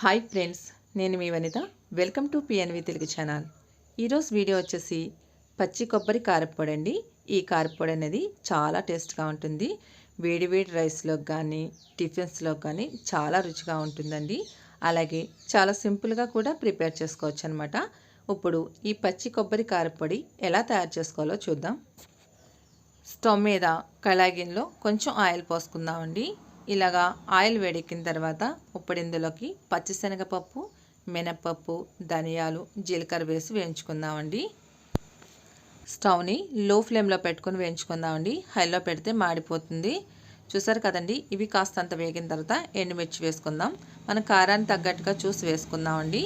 Hi friends నేను మీ Vanitha. Welcome to PNV Telugu channel. ఈరోజు video వచ్చేసి పచ్చి కొబ్బరి కారప్పొడి అండి. ఈ కారప్పొడి అనేది చాలా టేస్ట్గా ఉంటుంది. వేడివేడి రైస్లో కానీ టిఫిన్స్లో కానీ చాలా రుచిగా ఉంటుందండి. అలాగే చాలా సింపుల్గా కూడా ప్రిపేర్ చేసుకోవచ్చు అనమాట ఇప్పుడు ఈ పచ్చి కొబ్బరి కారప్పొడి ఎలా తయారు చేసుకోవాలో చూద్దాం. స్టవ్ మీద కళాగిన్లో కొంచెం ఆయిల్ పోసుకుందామండి. ఇలాగా ఆయిల్ వేడెక్కిన తర్వాత ఇప్పుడు ఇందులోకి పచ్చిశనగపప్పు మినప్పప్పు ధనియాలు జీలకర్ర వేసి వేయించుకుందామండి. స్టవ్ని లో ఫ్లేమ్లో పెట్టుకొని వేయించుకుందామండి. హైలో పెడితే మాడిపోతుంది. చూసారు కదండి ఇవి కాస్తంత వేగిన తర్వాత ఎండుమిర్చి వేసుకుందాం. మన కారాన్ని తగ్గట్టుగా చూసి వేసుకుందామండి.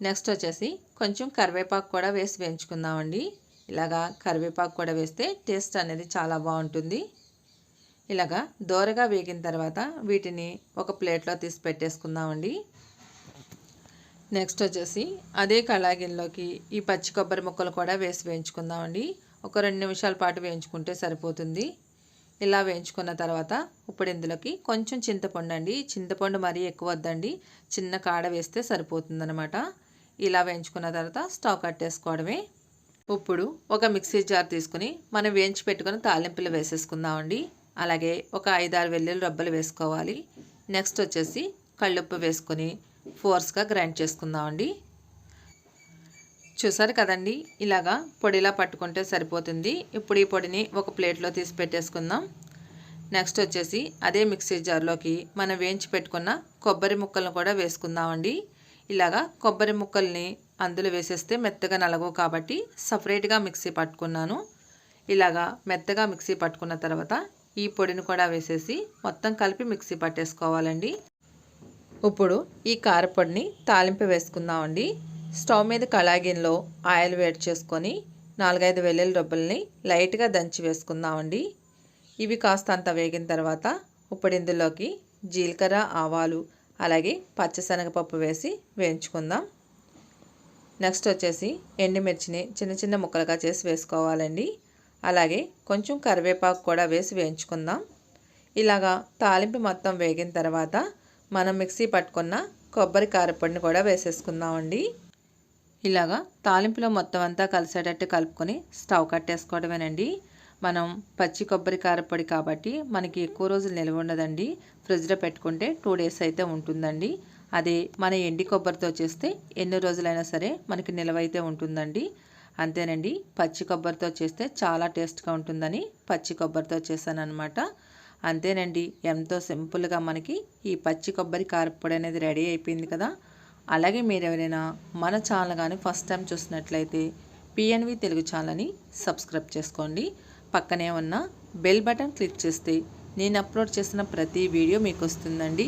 నెక్స్ట్ వచ్చేసి కొంచెం కరివేపాకు కూడా వేసి వేయించుకుందామండి. ఇలాగా కరివేపాకు కూడా వేస్తే టేస్ట్ అనేది చాలా బాగుంటుంది. ఇలాగా దోరగా వేగిన తర్వాత వీటిని ఒక ప్లేట్లో తీసి పెట్టేసుకుందామండి. నెక్స్ట్ వచ్చేసి అదే కళాగిన్లోకి ఈ పచ్చి కొబ్బరి ముక్కలు కూడా వేసి వేయించుకుందామండి. ఒక రెండు నిమిషాల పాటు వేయించుకుంటే సరిపోతుంది. ఇలా వేయించుకున్న తర్వాత ఇప్పుడు ఇందులోకి కొంచెం చింతపండు అండి. చింతపండు మరీ ఎక్కువ వద్దండి. చిన్న కాడ వేస్తే సరిపోతుందనమాట ఇలా వేయించుకున్న తర్వాత స్టవ్ కట్టేసుకోవడమే. ఇప్పుడు ఒక మిక్సీ జార్ తీసుకుని మనం వేయించి పెట్టుకుని తాలింపులు వేసేసుకుందామండి. అలాగే ఒక ఐదారు వెల్లుల్లి రబ్బలు వేసుకోవాలి. నెక్స్ట్ వచ్చేసి కళ్ళుప్పు వేసుకొని ఫోర్స్గా గ్రైండ్ చేసుకుందామండి. చూసారు కదండి ఇలాగా పొడిలా పట్టుకుంటే సరిపోతుంది. ఇప్పుడు ఈ పొడిని ఒక ప్లేట్లో తీసి పెట్టేసుకుందాం. నెక్స్ట్ వచ్చేసి అదే మిక్సీ జార్లోకి మనం వేయించి పెట్టుకున్న కొబ్బరి ముక్కలను కూడా వేసుకుందామండి. ఇలాగా కొబ్బరి ముక్కల్ని అందులో వేసేస్తే మెత్తగా నలగవు కాబట్టి సపరేట్గా మిక్సీ పట్టుకున్నాను. ఇలాగా మెత్తగా మిక్సీ పట్టుకున్న తర్వాత ఈ పొడిని కూడా వేసేసి మొత్తం కలిపి మిక్సీ పట్టేసుకోవాలండి. ఇప్పుడు ఈ కారపొడిని తాలింపు వేసుకుందామండి. స్టవ్ మీద కళాగిన్లో ఆయిల్ వేడి చేసుకొని నాలుగైదు వెల్లుల్లి రొబ్బల్ని లైట్గా దంచి వేసుకుందామండి. ఇవి కాస్త అంత వేగిన తర్వాత ఇప్పుడు ఇందులోకి జీలకర్ర ఆవాలు అలాగే పచ్చశనగపప్పు వేసి వేయించుకుందాం. నెక్స్ట్ వచ్చేసి ఎండుమిర్చిని చిన్న చిన్న ముక్కలుగా చేసి వేసుకోవాలండి. అలాగే కొంచెం కరివేపాకు కూడా వేసి వేయించుకుందాం. ఇలాగా తాలింపు మొత్తం వేగిన తర్వాత మనం మిక్సీ పట్టుకున్న కొబ్బరి కారపొడిని కూడా వేసేసుకుందామండి. ఇలాగా తాలింపులో మొత్తం అంతా కలిసేటట్టు కలుపుకొని స్టవ్ కట్టేసుకోవడమేనండి. మనం పచ్చి కొబ్బరి కారపొడి కాబట్టి మనకి ఎక్కువ రోజులు నిల్వ ఉండదండి. ఫ్రిడ్జ్లో పెట్టుకుంటే టూ డేస్ అయితే ఉంటుందండి. అదే మన ఎండి కొబ్బరితో చేస్తే ఎన్ని రోజులైనా సరే మనకి నిల్వ అయితే ఉంటుందండి. అంతేనండి. పచ్చి కొబ్బరితో చేస్తే చాలా టేస్ట్గా ఉంటుందని పచ్చి కొబ్బరితో చేశానమాట అంతేనండి. ఎంతో సింపుల్గా మనకి ఈ పచ్చి కొబ్బరి కారపొడి అనేది రెడీ అయిపోయింది కదా. అలాగే మీరు ఎవరైనా మన ఛానల్ కానీ ఫస్ట్ టైం చూసినట్లయితే పిఎన్వి తెలుగు ఛానల్ని సబ్స్క్రైబ్ చేసుకోండి. పక్కనే ఉన్న బెల్ బటన్ క్లిక్ చేస్తే నేను అప్లోడ్ చేసిన ప్రతి వీడియో మీకు వస్తుందండి.